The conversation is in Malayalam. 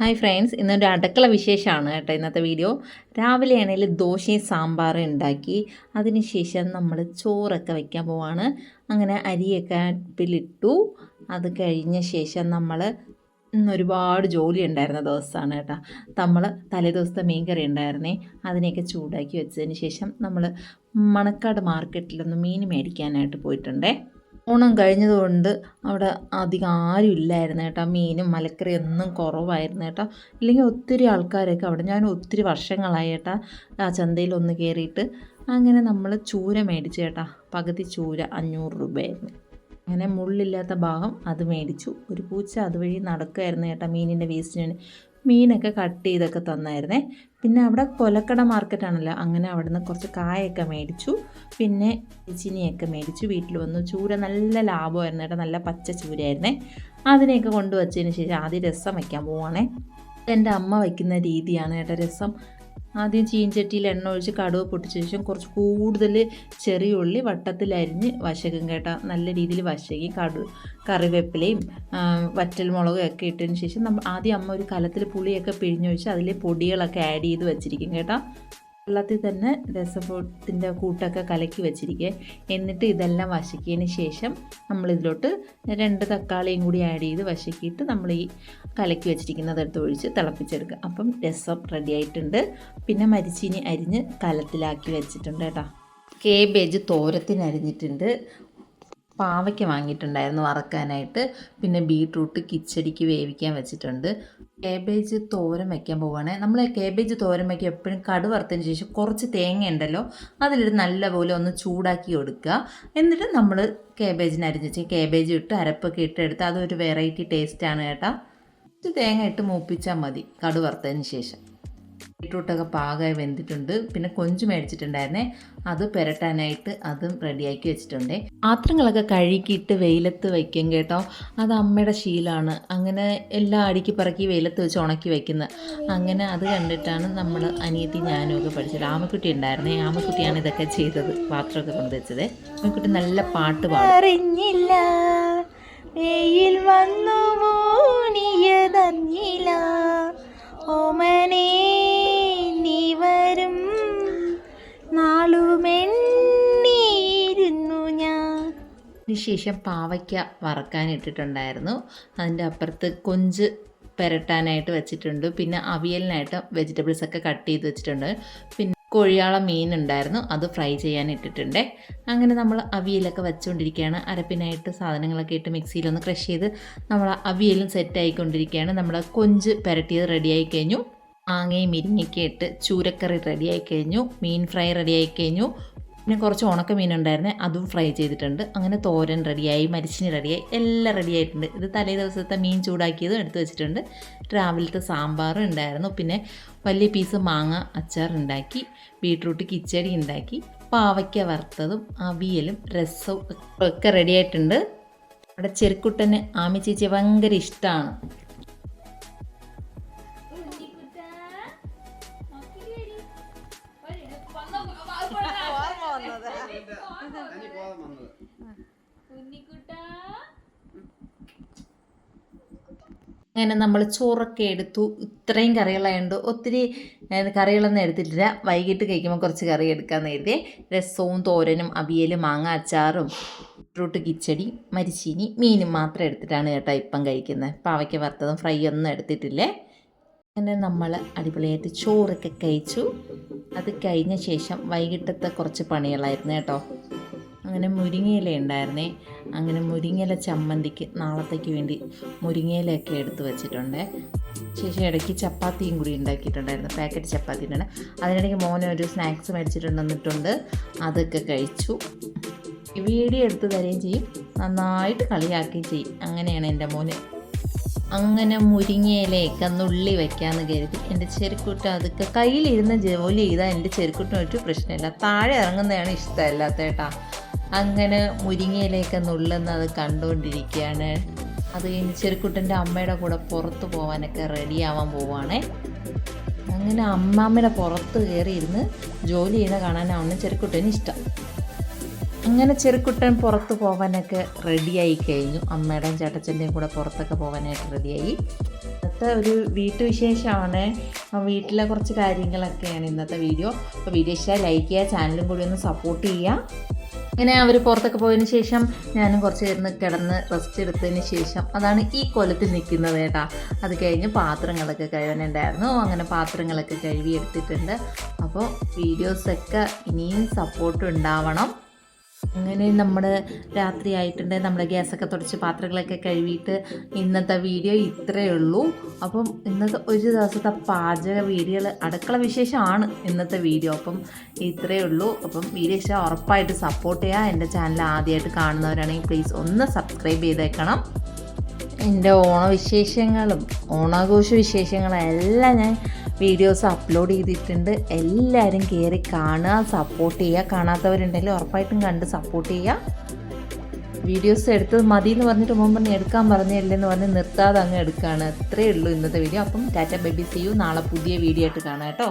ഹായ് ഫ്രണ്ട്സ് ഇന്നൊരു അടുക്കള വിശേഷമാണ് കേട്ടോ ഇന്നത്തെ വീഡിയോ രാവിലെ ആണെങ്കിൽ ദോശയും സാമ്പാറും ഉണ്ടാക്കി. അതിനുശേഷം നമ്മൾ ചോറൊക്കെ വയ്ക്കാൻ പോവാണ്. അങ്ങനെ അരിയൊക്കെ അടുപ്പിലിട്ടു. അത് കഴിഞ്ഞ ശേഷം നമ്മൾ ഇന്നൊരുപാട് ജോലി ഉണ്ടായിരുന്ന ദിവസമാണ് കേട്ടോ. നമ്മൾ തലേദൊസ്ത മീൻ കറി ഉണ്ടായിരുന്നേ. അതിനെയൊക്കെ ചൂടാക്കി വെച്ചതിന് ശേഷം നമ്മൾ മണക്കാട് മാർക്കറ്റിലൊന്ന് മീൻ മേടിക്കാനായിട്ട് പോയിട്ടുണ്ടേ. ഓണം കഴിഞ്ഞതുകൊണ്ട് അവിടെ അധികം ആരും ഇല്ലായിരുന്നു കേട്ടോ. മീനും മലക്കറി ഒന്നും കുറവായിരുന്നു കേട്ടോ. ഇല്ലെങ്കിൽ ഒത്തിരി ആൾക്കാരൊക്കെ അവിടെ. ഞാൻ ഒത്തിരി വർഷങ്ങളായി കേട്ടോ ആ ചന്തയിൽ ഒന്ന് കയറിയിട്ട് അങ്ങനെ നമ്മൾ ചൂര മേടിച്ചു കേട്ടോ. പകുതി ചൂര അഞ്ഞൂറ് രൂപയായിരുന്നു. അങ്ങനെ മുള്ളില്ലാത്ത ഭാഗം അത് മേടിച്ചു. ഒരു പൂച്ച അതുവഴി നടക്കുമായിരുന്നു കേട്ടോ മീനിന്റെ വേസ്റ്റിന് മീനൊക്കെ കട്ട് ചെയ്തൊക്കെ തന്നായിരുന്നേ. പിന്നെ അവിടെ കൊലക്കട മാർക്കറ്റാണല്ലോ അങ്ങനെ അവിടെ നിന്ന് കുറച്ച് കായൊക്കെ മേടിച്ചു. പിന്നെ ചിനിയൊക്കെ മേടിച്ചു. വീട്ടിൽ വന്നു. ചൂര നല്ല ലാഭമായിരുന്നു കേട്ടോ. നല്ല പച്ച ചൂരയായിരുന്നേ. അതിനെയൊക്കെ കൊണ്ടുവച്ചതിന് ശേഷം ആദ്യം രസം വയ്ക്കാൻ പോവുകയാണേ എന്റെ അമ്മ വയ്ക്കുന്ന രീതിയാണ് കേട്ടോ രസം. ആദ്യം ചീൻചട്ടിയിൽ എണ്ണ ഒഴിച്ച് കടുവ് പൊട്ടിച്ച ശേഷം കുറച്ച് കൂടുതൽ ചെറിയ ഉള്ളി വട്ടത്തിലരിഞ്ഞ് വശകും കേട്ടോ. നല്ല രീതിയിൽ വശകി കടു കറിവേപ്പിലയും വറ്റൽ മുളകും ഒക്കെ ഇട്ടതിന് ശേഷം നമ്മൾ ആദ്യം അമ്മ ഒരു കലത്തിൽ പുളിയൊക്കെ പിഴിഞ്ഞൊഴിച്ച് അതിൽ പൊടികളൊക്കെ ആഡ് ചെയ്ത് വെച്ചിരിക്കും കേട്ടോ. വെള്ളത്തിൽ തന്നെ രസഫോട്ടിന്റെ കൂട്ടൊക്കെ കലക്കി വെച്ചിരിക്കുക. എന്നിട്ട് ഇതെല്ലാം വശക്കിയതിന് ശേഷം നമ്മളിതിലോട്ട് രണ്ട് തക്കാളിയും കൂടി ആഡ് ചെയ്ത് വശക്കിയിട്ട് നമ്മൾ ഈ കലക്കി വെച്ചിരിക്കുന്നത് എടുത്ത് ഒഴിച്ച് തിളപ്പിച്ചെടുക്കുക. അപ്പം രസം റെഡി ആയിട്ടുണ്ട്. പിന്നെ മരിച്ചീനി അരിഞ്ഞ് കലത്തിലാക്കി വെച്ചിട്ടുണ്ട് കേട്ടോ. കേബേജ് തോരത്തിന് അരിഞ്ഞിട്ടുണ്ട് പാവയ്ക്ക വാങ്ങിയിട്ടുണ്ടായിരുന്നു വറക്കാനായിട്ട്. പിന്നെ ബീട്രൂട്ട് കിച്ചടിക്ക് വേവിക്കാൻ വെച്ചിട്ടുണ്ട്. കേബേജ് തോരം വയ്ക്കാൻ പോവുകയാണെ നമ്മൾ കേബേജ് തോരം വയ്ക്കുക എപ്പോഴും കടുവറുത്തതിന് ശേഷം കുറച്ച് തേങ്ങ ഉണ്ടല്ലോ അതിലിട്ട് നല്ലപോലെ ഒന്ന് ചൂടാക്കി കൊടുക്കുക എന്നിട്ട് നമ്മൾ കേബേജിന് അരിഞ്ഞ് കേബേജ് ഇട്ട് അരപ്പൊക്കെ ഇട്ട് എടുത്ത് അതൊരു വെറൈറ്റി ടേസ്റ്റാണ് കേട്ടോ. തേങ്ങ ഇട്ട് മൂപ്പിച്ചാൽ മതി കടുവറുത്തതിന് ശേഷം. ബീട്രൂട്ടൊക്കെ പാകമായി വെന്തിട്ടുണ്ട്. പിന്നെ കൊഞ്ച് മേടിച്ചിട്ടുണ്ടായിരുന്നേ. അത് പുരട്ടാനായിട്ട് അതും റെഡിയാക്കി വെച്ചിട്ടുണ്ട്. പാത്രങ്ങളൊക്കെ കഴുകിയിട്ട് വെയിലത്ത് വയ്ക്കും കേട്ടോ. അത് അമ്മയുടെ ശീലമാണ് അങ്ങനെ എല്ലാം അടുക്കി പറക്കി വെയിലത്ത് വെച്ച് ഉണക്കി വയ്ക്കുന്നത് അങ്ങനെ അത് കണ്ടിട്ടാണ് നമ്മൾ അനിയത്തി ഞാനും ഒക്കെ പഠിച്ചത്. ആമക്കുട്ടി ഉണ്ടായിരുന്നേ. ആമക്കുട്ടിയാണ് ഇതൊക്കെ ചെയ്തത്. പാത്രമൊക്കെ കൊണ്ടുവച്ചത് ആമക്കുട്ടി നല്ല പാട്ട് പാടും. വന്നു അതിനുശേഷം പാവയ്ക്ക വറക്കാൻ ഇട്ടിട്ടുണ്ടായിരുന്നു. അതിന്റെ അപ്പുറത്ത് കൊഞ്ച് പുരട്ടാനായിട്ട് വെച്ചിട്ടുണ്ട്. പിന്നെ അവിയലിനായിട്ട് വെജിറ്റബിൾസ് ഒക്കെ കട്ട് ചെയ്ത് വെച്ചിട്ടുണ്ട്. പിന്നെ കൊഴിയാള മീൻ ഉണ്ടായിരുന്നു. അത് ഫ്രൈ ചെയ്യാൻ ഇട്ടിട്ടുണ്ട്. അങ്ങനെ നമ്മൾ അവിയലൊക്കെ വെച്ചുകൊണ്ടിരിക്കുകയാണ് അരപ്പിനായിട്ട് സാധനങ്ങളൊക്കെ ഇട്ട് മിക്സിയിലൊന്ന് ക്രഷ് ചെയ്ത് നമ്മൾ അവിയലും സെറ്റ് ആയിക്കൊണ്ടിരിക്കുകയാണ്. നമ്മൾ കൊഞ്ച് പുരട്ടിയത് റെഡിയായി കഴിഞ്ഞു. മാങ്ങയും മിരിങ്ങയൊക്കെ ഇട്ട് ചൂരക്കറി റെഡിയായി കഴിഞ്ഞു. മീൻ ഫ്രൈ റെഡിയായി കഴിഞ്ഞു. പിന്നെ കുറച്ച് ഉണക്ക മീനുണ്ടായിരുന്നേ അതും ഫ്രൈ ചെയ്തിട്ടുണ്ട്. അങ്ങനെ തോരൻ റെഡിയായി മരിച്ചിനി റെഡിയായി എല്ലാം റെഡിയായിട്ടുണ്ട്. ഇത് തലേ ദിവസത്തെ മീൻ ചൂടാക്കിയതും എടുത്ത് വെച്ചിട്ടുണ്ട്. രാവിലത്തെ സാമ്പാറും ഉണ്ടായിരുന്നു. പിന്നെ വലിയ പീസ് മാങ്ങ അച്ചാർ ഉണ്ടാക്കി ബീട്രൂട്ട് കിച്ചടി ഉണ്ടാക്കി പാവയ്ക്ക വറുത്തതും അവിയലും രസവും ഒക്കെ റെഡിയായിട്ടുണ്ട്. അവിടെ ചെറുക്കുട്ടന് ആമി ചേച്ചി ഭയങ്കര ഇഷ്ടമാണ് അങ്ങനെ നമ്മൾ ചോറൊക്കെ എടുത്തു. ഇത്രയും കറികളായതുകൊണ്ട് ഒത്തിരി കറികളൊന്നും എടുത്തിട്ടില്ല. വൈകിട്ട് കഴിക്കുമ്പോൾ കുറച്ച് കറി എടുക്കാൻ കരുതി. രസവും തോരനും അവിയലും മാങ്ങ അച്ചാറും ബീട്രൂട്ട് കിച്ചടി മരിച്ചീനി മീനും മാത്രം എടുത്തിട്ടാണ് കേട്ടോ ഇപ്പം കഴിക്കുന്നത്. പാവയ്ക്ക് വറുത്തതും ഫ്രൈ ഒന്നും എടുത്തിട്ടില്ലേ? അങ്ങനെ നമ്മൾ അടിപൊളിയായിട്ട് ചോറൊക്കെ കഴിച്ചു. അത് കഴിഞ്ഞ ശേഷം വൈകിട്ടത്തെ കുറച്ച് പണികളായിരുന്നു കേട്ടോ. അങ്ങനെ മുരിങ്ങയില ഉണ്ടായിരുന്നേ. അങ്ങനെ മുരിങ്ങയില ചമ്മന്തിക്ക് നാളത്തേക്ക് വേണ്ടി മുരിങ്ങയിലയൊക്കെ എടുത്ത് വെച്ചിട്ടുണ്ട്. ശേഷം ഇടയ്ക്ക് ചപ്പാത്തിയും കൂടി ഉണ്ടാക്കിയിട്ടുണ്ടായിരുന്നു. പാക്കറ്റ് ചപ്പാത്തി ഉണ്ട് അതിനിടയ്ക്ക് മോനെ ഒരു സ്നാക്സ് മേടിച്ചിട്ടുണ്ടെന്നിട്ടുണ്ട് അതൊക്കെ കഴിച്ചു. വീഡിയോ എടുത്ത് തരുകയും ചെയ്യും. നന്നായിട്ട് കളിയാക്കുകയും ചെയ്യും. അങ്ങനെയാണ് എന്റെ മോന്. അങ്ങനെ മുരിങ്ങയിലേക്ക് നുള്ളി വെക്കാമെന്ന് കരുതി. എന്റെ ചെരുക്കുട്ട അതൊക്കെ കയ്യിലിരുന്ന് ജോലി ചെയ്താൽ എന്റെ ഒരു പ്രശ്നമില്ല. താഴെ ഇറങ്ങുന്നതാണ് ഇഷ്ടമല്ലാത്ത അങ്ങനെ മുരിങ്ങയിലേക്ക് നുള്ളുന്നത് കണ്ടുകൊണ്ടിരിക്കുകയാണ് അത് കഴിഞ്ഞ് ചെറുക്കുട്ടന്റെ അമ്മയുടെ കൂടെ പുറത്ത് പോകാനൊക്കെ റെഡിയാവാൻ പോവാണേ. അങ്ങനെ അമ്മാമ്മയുടെ പുറത്ത് കയറിയിരുന്ന് ജോലി ചെയ്ത് കാണാനാണ് ചെറുക്കുട്ടന് ഇഷ്ടം. അങ്ങനെ ചെറുക്കുട്ടൻ പുറത്ത് പോകാനൊക്കെ റെഡിയായി കഴിഞ്ഞു. അമ്മയുടെയും ചേട്ടച്ചന്റെയും കൂടെ പുറത്തൊക്കെ പോകാനായിട്ട് റെഡിയായി ഇന്നത്തെ ഒരു വീട്ടുവിശേഷമാണ് വീട്ടിലെ കുറച്ച് കാര്യങ്ങളൊക്കെയാണ് ഇന്നത്തെ വീഡിയോ. അപ്പോൾ വീഡിയോ ഇഷ്ടമായി ലൈക്ക് ചെയ്യുക ചാനലും കൂടി ഒന്ന് സപ്പോർട്ട് ചെയ്യുക. ഇങ്ങനെ അവർ പുറത്തൊക്കെ പോയതിന് ശേഷം ഞാനും കുറച്ച് ഇരുന്ന് കിടന്ന് റെസ്റ്റ് എടുത്തതിന് ശേഷം അതാണ് ഈ കൊലത്തിൽ നിൽക്കുന്നത് കേട്ടാ. അത് കഴിഞ്ഞ് പാത്രങ്ങളൊക്കെ കഴുകാനുണ്ടായിരുന്നു. അങ്ങനെ പാത്രങ്ങളൊക്കെ കഴുകി എടുത്തിട്ടുണ്ട് അപ്പോൾ വീഡിയോസൊക്കെ ഇനിയും സപ്പോർട്ട് ഉണ്ടാവണം. അങ്ങനെ നമ്മൾ രാത്രി ആയിട്ടുണ്ട്. നമ്മുടെ ഗ്യാസൊക്കെ തുടച്ച് പാത്രങ്ങളൊക്കെ കഴുകിയിട്ട് ഇന്നത്തെ വീഡിയോ ഇത്രയേ ഉള്ളൂ. അപ്പം ഇന്നത്തെ ഒരു ദിവസത്തെ പാചക വീഡിയോകൾ അടുക്കള വിശേഷമാണ് ഇന്നത്തെ വീഡിയോ. അപ്പം ഇത്രയേ ഉള്ളൂ. അപ്പം വീഡിയോ ഇഷ്ടം ഉറപ്പായിട്ട് സപ്പോർട്ട് ചെയ്യുക. എന്റെ ചാനൽ ആദ്യമായിട്ട് കാണുന്നവരാണെങ്കിൽ പ്ലീസ് ഒന്ന് സബ്സ്ക്രൈബ് ചെയ്തേക്കണം. എന്റെ ഓണവിശേഷങ്ങളും ഓണാഘോഷ വിശേഷങ്ങളും എല്ലാം ഞാൻ വീഡിയോസ് അപ്ലോഡ് ചെയ്തിട്ടുണ്ട്. എല്ലാവരും കയറി കാണുക സപ്പോർട്ട് ചെയ്യുക. കാണാത്തവരുണ്ടെങ്കിൽ ഉറപ്പായിട്ടും കണ്ട് സപ്പോർട്ട് ചെയ്യുക. വീഡിയോസ് എടുത്തത് മതി എന്ന് പറഞ്ഞിട്ട് മുമ്പ് എടുക്കാൻ പറഞ്ഞില്ലെന്ന് പറഞ്ഞ് നിർത്താതെ അങ്ങ് എടുക്കുകയാണ്. അത്രയേ ഉള്ളൂ ഇന്നത്തെ വീഡിയോ അപ്പം ടാറ്റ ബേബി സി യു നാളെ പുതിയ വീഡിയോ ആയിട്ട് കാണാം കേട്ടോ.